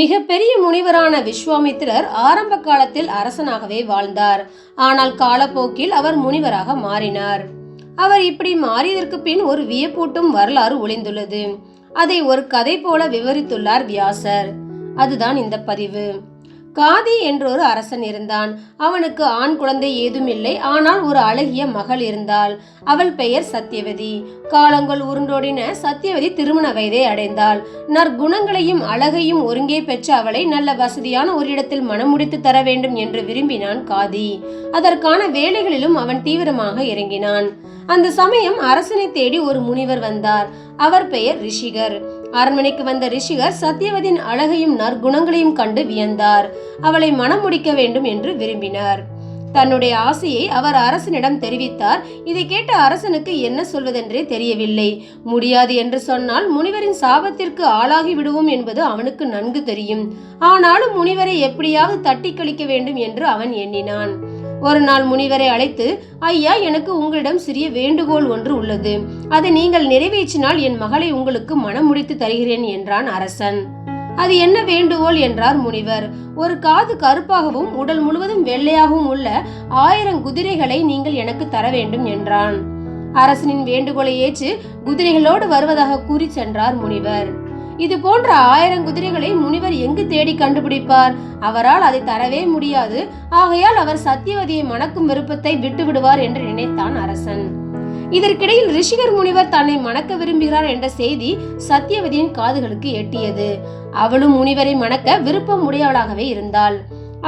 மிகப்பெரிய முனிவரான விஸ்வாமித்திரர் ஆரம்ப காலத்தில் அரசனாகவே வாழ்ந்தார். ஆனால் காலப்போக்கில் அவர் முனிவராக மாறினார். அவர் இப்படி மாறியதற்கு பின் ஒரு வியப்பூட்டும் வரலாறு ஒளிந்துள்ளது. அதை ஒரு கதை போல விவரித்துள்ளார் வியாசர். அதுதான் இந்த பதிவு. காதி என்றொரு அரசன் இருந்தான். அவனுக்கு ஆண் குழந்தை ஏதும் இல்லை ஆனால் ஒரு அழகிய மகள் இருந்தாள். அவள் பெயர் சத்தியவதி காலங்கள் உருண்டோடின சத்தியவதி திருமண வயதை அடைந்தாள். நற்குணங்களையும் அழகையும் ஒருங்கே பெற்ற அவளை நல்ல வசதியான ஒரு இடத்தில் மனமுடித்து தர வேண்டும் என்று விரும்பினான் காதி. அதற்கான வேலைகளிலும் அவன் தீவிரமாக இறங்கினான். அந்த சமயம் அரசனை தேடி ஒரு முனிவர் வந்தார். அவர் பெயர் ரிஷிகர். அரண்மனைக்கு வந்த ரிஷிகர் சத்தியவதியின் அழகையும் நற்குணங்களையும் கண்டு வியந்தார். அவளை மனம் முடிக்க வேண்டும் என்று விரும்பினார். தன்னுடைய ஆசையை அவர் அரசனிடம் தெரிவித்தார். இதை கேட்ட அரசனுக்கு என்ன சொல்வதென்றே தெரியவில்லை. முடியாது என்று சொன்னால் முனிவரின் சாபத்திற்கு ஆளாகி விடுவோம் என்பது அவனுக்கு நன்கு தெரியும். ஆனாலும் முனிவரை எப்படியாவது தட்டி கழிக்க வேண்டும் என்று அவன் எண்ணினான். ஒரு நாள் முனிவரை அழைத்து ஐயா எனக்கு உங்களிடம் சிறிய வேண்டுகோள் ஒன்று உள்ளது. அதை நீங்கள் நிறைவேற்றினால் என் மகளை உங்களுக்கு மனம் முடித்து தருகிறேன் என்றான் அரசன். அது என்ன வேண்டுகோள்? என்றார் முனிவர். ஒரு காது கருப்பாகவும் உடல் முழுவதும் வெள்ளையாகவும் உள்ள ஆயிரம் குதிரைகளை நீங்கள் எனக்கு தர வேண்டும் என்றான். அரசனின் வேண்டுகோளை ஏற்று குதிரைகளோடு வருவதாக கூறி சென்றார் முனிவர். இது போன்ற ஆயிரம் குதிரைகளை முனிவர் எங்கு தேடி கண்டுபிடிப்பார்? அவரால் அதை தரவே முடியாது. ஆகையால் அவர் சத்தியவதியை மணக்கும் விருப்பத்தை விட்டு விடுவார் என்று நினைத்தான் அரசன். இதற்கிடையில் ரிஷிகர் முனிவர் தன்னை மணக்க விரும்புகிறார் என்ற செய்தி சத்தியவதியின் காதுகளுக்கு எட்டியது. அவளும் முனிவரை மணக்க விருப்பம் உடையவளாகவே இருந்தாள்.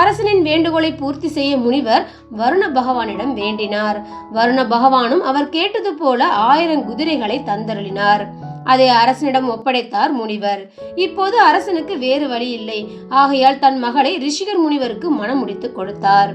அரசனின் வேண்டுகோளை பூர்த்தி செய்ய முனிவர் வருண பகவானிடம் வேண்டினார். வருண பகவானும் அவர் கேட்டது போல ஆயிரம் குதிரைகளை தந்தருளினார். அதை அரசனிடம் ஒப்படைத்தார் முனிவர். இப்போது அரசனுக்கு வேறு வழி இல்லை. ஆகையால் தன் மகளை ரிஷிகர் முனிவருக்கு மனம் முடித்து கொடுத்தார்.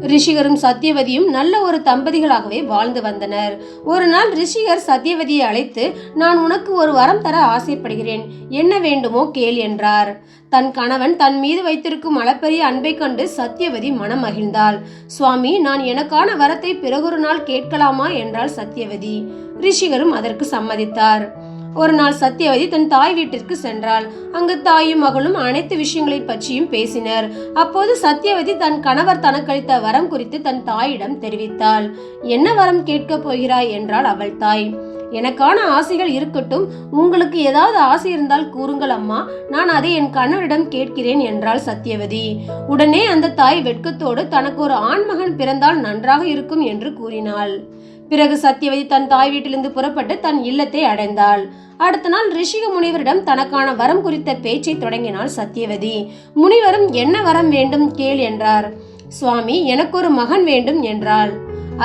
ரிஷிகரும் சத்தியவதியும் நல்ல ஒரு தம்பதிகளாகவே வாழ்ந்து வந்தனர். ஒரு நாள் ரிஷிகர் சத்தியவதியை அழைத்து நான் உனக்கு ஒரு வரம் தர ஆசைப்படுகிறேன். என்ன வேண்டுமோ கேள் என்றார். தன் கணவன் தன் மீது வைத்திருக்கும் அளப்பரிய அன்பை கண்டு சத்தியவதி மனம் மகிழ்ந்தாள். சுவாமி நான் எனக்கான வரத்தை பிறகொரு நாள் கேட்கலாமா? என்றாள் சத்தியவதி ரிஷிகரும் அதற்கு சம்மதித்தார். ஒரு நாள் சத்தியவதி தன் தாய் வீட்டிற்கு சென்றாள். அங்கு தாயும் மகளும் அனைத்து விஷயங்களை பற்றியும் பேசினர். அப்போது சத்தியவதி தன் கணவர் தனக்களித்த வரம் குறித்து தன் தாயிடம் தெரிவித்தாள். என்ன வரம் கேட்கப் போகிறாய்? என்றாள் அவள் தாய். எனக்கான ஆசைகள் இருக்கட்டும். உங்களுக்கு ஏதாவது ஆசை இருந்தால் கூறுங்கள் அம்மா. நான் அதை என் கணவரிடம் கேட்கிறேன் என்றாள் சத்தியவதி உடனே அந்த தாய் வெட்கத்தோடு தனக்கு ஒரு ஆண்மகன் பிறந்தால் நன்றாக இருக்கும் என்று கூறினாள். பிறகு சத்தியவதி தன் தாய் வீட்டிலிருந்து புறப்பட்டு தன் இல்லத்தை அடைந்தாள். அடுத்த நாள் ரிஷிக முனிவரிடம் தனக்கான வரம் குறித்த பேச்சை தொடங்கினாள் சத்தியவதி முனிவரும் என்ன வரம் வேண்டும்? கேள் என்றார். சுவாமி எனக்கு ஒரு மகன் வேண்டும் என்றாள்.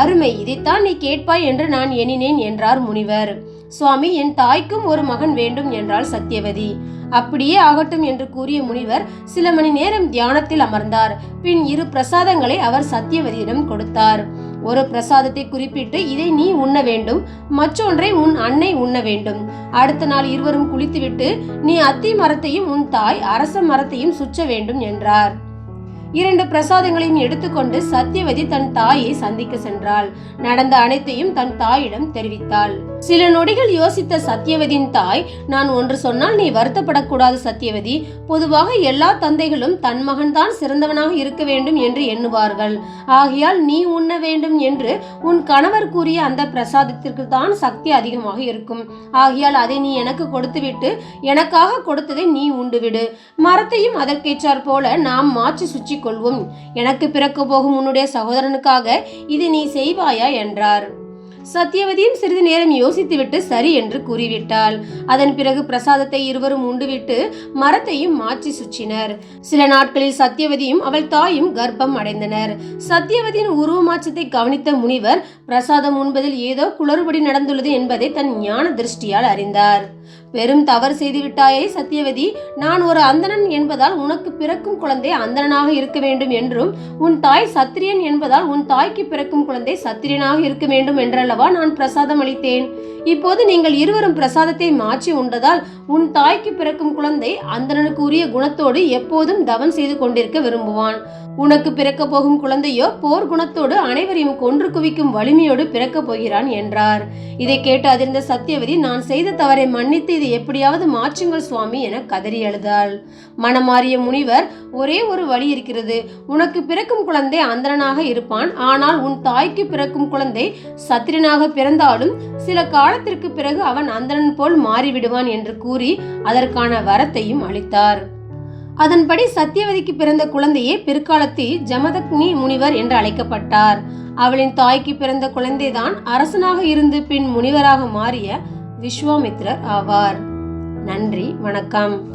அருமை இதைத்தான் நீ கேட்பாய் என்று நான் எண்ணினேன் என்றார் முனிவர். சுவாமி என் தாய்க்கும் ஒரு மகன் வேண்டும் என்றாள் சத்தியவதி அப்படியே ஆகட்டும் என்று கூறிய முனிவர் சில மணி நேரம் தியானத்தில் அமர்ந்தார். பின் இரு பிரசாதங்களை அவர் சத்தியவதியிடம் கொடுத்தார். ஒரு பிரசாதத்தை குறிப்பிட்டு இதை நீ உண்ண வேண்டும். மற்றொன்றை உன் அன்னை உண்ண வேண்டும். அடுத்த நாள் இருவரும் குளித்துவிட்டு நீ அத்தி மரத்தையும் உன் தாய் அரச மரத்தையும் சுற்ற வேண்டும் என்றார். இரண்டு பிரசாதங்களையும் எடுத்துக்கொண்டு சத்தியவதி தன் தாயை சந்திக்க சென்றாள். நடந்த அனைத்தையும் தன் தாயிடம் தெரிவித்தாள். சில நொடிகள் யோசித்த சத்தியவதியின் தாய் நான் ஒன்று சொன்னால் நீ வருத்தப்படக்கூடாது சத்தியவதி பொதுவாக எல்லா தந்தைகளும் தன் மகன்தான் சிறந்தவனாக இருக்க வேண்டும் என்று எண்ணுவார்கள். ஆகையால் நீ உண்ண வேண்டும் என்று உன் கணவர் கூறிய அந்த பிரசாதத்திற்கு தான் சக்தி அதிகமாக இருக்கும். ஆகையால் அதை நீ எனக்கு கொடுத்துவிட்டு எனக்காக கொடுத்ததை நீ உண்டுவிடு. மரத்தையும் அதற்கேற்றாற் போல நாம் மாற்றி சுற்றி கொள்வோம். எனக்கு பிறக்க போகும் உன்னுடைய சகோதரனுக்காக இது நீ செய்வாயா? என்றார். சத்தியவதியும் சிறிது நேரம் யோசித்துவிட்டு சரி என்று கூறிவிட்டாள். அதன் பிறகு பிரசாதத்தை இருவரும் உண்டுவிட்டு மரத்தையும் மாற்றி சுற்றினர். சில நாட்களில் சத்தியவதியும் அவள் தாயும் கர்ப்பம் அடைந்தனர். சத்தியவதியின் உருவ மாற்றத்தை கவனித்த முனிவர் பிரசாதம் உண்பதில் ஏதோ குளறுபடி நடந்துள்ளது என்பதை தன் ஞான திருஷ்டியால் அறிந்தார். பெரும் தவறு செய்துவிட்டாயே சத்தியவதி நான் ஒரு அந்தணன் என்பதால் உனக்கு பிறக்கும் குழந்தை அந்தணனாக இருக்க வேண்டும் என்றும் உன் தாய் சத்திரியன் என்பதால் உன் தாய்க்கு பிறக்கும் குழந்தை சத்திரியனாக இருக்க வேண்டும் அல்லவா நான் பிரசாதம் அளித்தேன்? இப்போது நீங்கள் இருவரும் பிரசாதத்தை மாற்றி உண்டதால் உன் தாய்க்கு பிறக்கும் குழந்தை அந்தணனுக்கு உரிய குணத்தோடு எப்போதும் தவம் செய்து கொண்டிருக்க விரும்புவான். உனக்கு பிறக்க போகும் குழந்தையோ போர் குணத்தோடு அனைவரையும் கொன்று குவிக்கும் வலிமையோடு பிறக்கப் போகிறான் என்றார். இதை கேட்டு அதிர்ந்த சத்தியவதி நான் செய்த தவறை மன்னித்து இதை எப்படியாவது மாற்றுங்கள் சுவாமி என கதறி அழுதாள். மனமாறிய முனிவர் ஒரே ஒரு வழி இருக்கிறது. உனக்கு பிறக்கும் குழந்தை அந்தரனாக இருப்பான். ஆனால் உன் தாய்க்கு பிறக்கும் குழந்தை சத்திரன் சத்திரனாக பிறந்தாலும் சில காலத்திற்கு பிறகு அவன் அந்தணன் போல் மாறிவிடுவான் என்று கூறி அதற்கான வரத்தையும் அளித்தார். அதன்படி சத்தியவதிக்கு பிறந்த குழந்தையே பிற்காலத்தில் ஜமதக்னி முனிவர் என்று அழைக்கப்பட்டார். அவளின் தாய்க்கு பிறந்த குழந்தைதான் அரசனாக இருந்து பின் முனிவராக மாறிய விஸ்வாமித்ரர் ஆவார். நன்றி வணக்கம்.